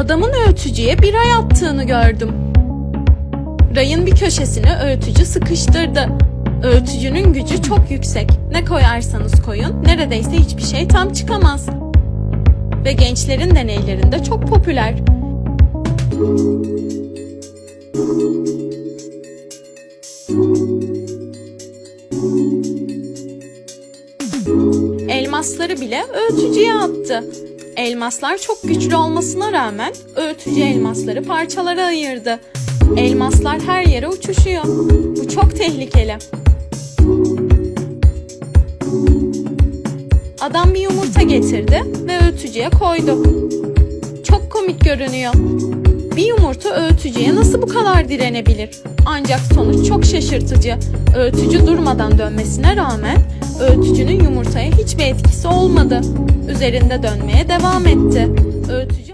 Adamın öğütücüye bir ray attığını gördüm. Rayın bir köşesine öğütücü sıkıştırdı. Öğütücünün gücü çok yüksek. Ne koyarsanız koyun neredeyse hiçbir şey tam çıkamaz. Ve gençlerin deneylerinde çok popüler. Elmasları bile öğütücüye attı. Elmaslar çok güçlü olmasına rağmen öğütücü elmasları parçalara ayırdı. Elmaslar her yere uçuşuyor. Bu çok tehlikeli. Adam bir yumurta getirdi ve öğütücüye koydu. Çok komik görünüyor. Bir yumurta öğütücüye nasıl bu kadar direnebilir? Ancak sonuç çok şaşırtıcı. Öğütücü durmadan dönmesine rağmen öğütücünün yumurtaya hiçbir etkisi olmadı. Üzerinde dönmeye devam etti. Öğütücü